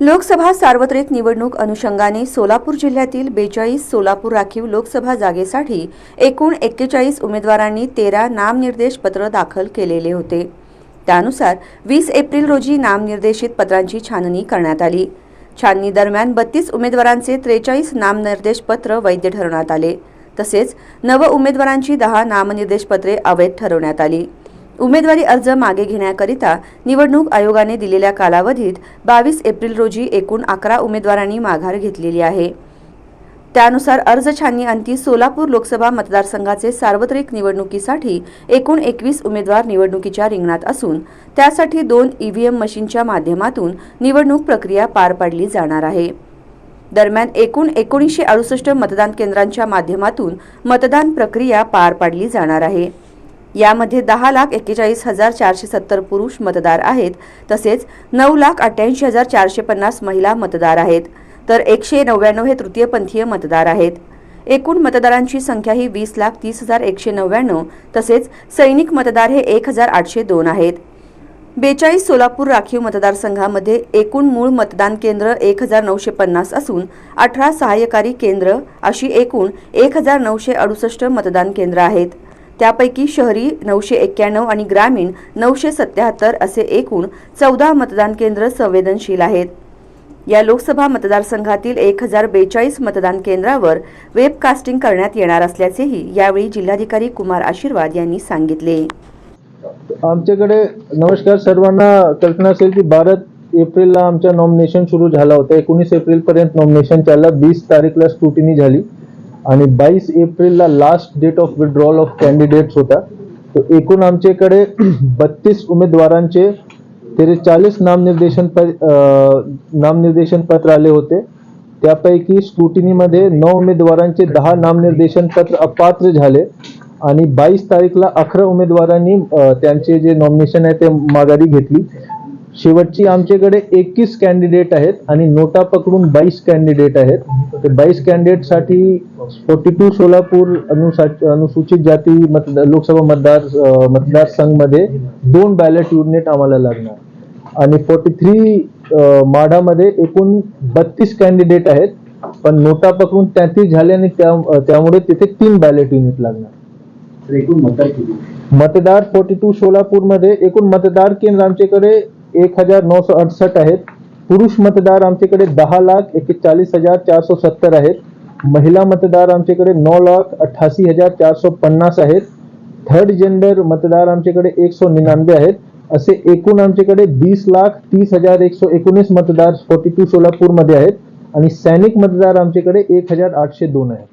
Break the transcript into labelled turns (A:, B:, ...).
A: लोकसभा सार्वत्रिक निवडणूक अनुषंगाने सोलापूर जिल्ह्यातील बेचाळीस सोलापूर राखीव लोकसभा जागेसाठी एकूण एक्केचाळीस उमेदवारांनी तेरा नामनिर्देश पत्र दाखल केलेले होते. त्यानुसार वीस एप्रिल रोजी नामनिर्देशित पत्रांची छाननी करण्यात आली. छाननी दरम्यान बत्तीस उमेदवारांचे त्रेचाळीस नामनिर्देश पत्र वैध ठरवण्यात आले. तसेच नव उमेदवारांची दहा नामनिर्देश पत्रे अवैध ठरवण्यात आली. उमेदवारी अर्ज मागे घेण्याकरिता निवडणूक आयोगाने दिलेल्या कालावधीत बावीस एप्रिल रोजी एकूण अकरा उमेदवारांनी माघार घेतलेली आहे. त्यानुसार अर्ज छाननी अंती सोलापूर लोकसभा मतदारसंघाचे सार्वत्रिक निवडणुकीसाठी एकूण एकवीस उमेदवार निवडणुकीच्या रिंगणात असून त्यासाठी दोन ईव्हीएम मशीनच्या माध्यमातून निवडणूक प्रक्रिया पार पाडली जाणार आहे. दरम्यान एकूण एकोणीसशे अडुसष्ट मतदान केंद्रांच्या माध्यमातून मतदान प्रक्रिया पार पाडली जाणार आहे. यामध्ये दहा लाख एक्केचाळीस हजार चारशे सत्तर पुरुष मतदार आहेत. तसेच नऊ लाख अठ्ठ्याऐंशी हजार चारशे पन्नास महिला मतदार आहेत. तर एकशे नव्याण्णव हे तृतीयपंथीय मतदार आहेत. एकूण मतदारांची संख्या ही वीस लाख तीस हजार एकशे नव्याण्णव तसेच सैनिक मतदार हे एक हजार आठशे दोन आहेत. बेचाळीस सोलापूर राखीव मतदारसंघामध्ये एकूण मूळ मतदान केंद्र एक हजार नऊशे पन्नास असून अठरा सहाय्यकारी केंद्र अशी एकूण एक हजार नऊशे अडुसष्ट मतदान केंद्र आहेत. त्यापैकी शहरी नऊशे एक्क्याण्णव आणि ग्रामीण नऊशे सत्याहत्तर असे एकूण चौदा मतदान केंद्र संवेदनशील आहेत. या लोकसभा मतदारसंघातील एक हजार बेचाळीस मतदान केंद्रावर वेबकास्टिंग करण्यात येणार असल्याचेही यावेळी जिल्हाधिकारी कुमार आशीर्वाद यांनी सांगितले.
B: आमच्याकडे नमस्कार सर्वांना कल्पना असेल की भारत एप्रिलला आमच्या नॉमिनेशन सुरू झाला होता. एकोणीस एप्रिल पर्यंत नॉमिनेशन चाललं. बीस तारीखला स्क्रुटिनी झाली. आणि बावीस एप्रिलला last date of withdrawal of candidates होता तर एकूण आमच्याकडे बत्तीस उमेदवारांचे त्रेचाळीस नामनिर्देशन प नामनिर्देशन पत्र आले होते. त्यापैकी स्क्रुटिनीमध्ये नऊ उमेदवारांचे दहा नामनिर्देशन पत्र अपात्र झाले आणि बावीस तारीखला अकरा उमेदवारांनी त्यांचे जे नॉमिनेशन आहे ते माघारी घेतली. शेवटची आमच्याकडे एकवीस कॅन्डिडेट आहेत आणि नोटा पकडून बावीस कॅन्डिडेट आहेत. ते बावीस कॅन्डिडेटसाठी फोर्टी टू सोलापूर अनुसा अनुसूचित जाती मत लोकसभा मतदार मतदारसंघमध्ये दोन बॅलेट युनिट आम्हाला लागणार. आणि फोर्टी थ्री माढामध्ये एकूण बत्तीस कॅन्डिडेट आहेत. पण नोटा पकडून तेहतीस झाले आणि त्या त्यामुळे तिथे तीन बॅलेट युनिट लागणार.
C: तर एकूण मतदार किती?
B: मतदार फोर्टी टू सोलापूरमध्ये एकूण मतदार केंद्र आमच्याकडे एक हजार नऊ सौ अडसष्ट आहेत. पुरुष मतदार आमच्याकडे दहा लाख एकेचाळीस हजार चारशे सत्तर आहेत. महिला मतदार आमच्याकडे नऊ लाख अठ्ठासी हजार चारशे पन्नास आहेत. थर्ड जेंडर मतदार आमच्याकडे एकशे निन्यानवे आहेत. असे एकूण आमच्याकडे वीस लाख तीस हजार एकशे एकोणीस मतदार फोर्टी टू सोलापूरमध्ये आहेत. आणि सैनिक मतदार आमच्याकडे एक हजार आठशे दोन आहेत.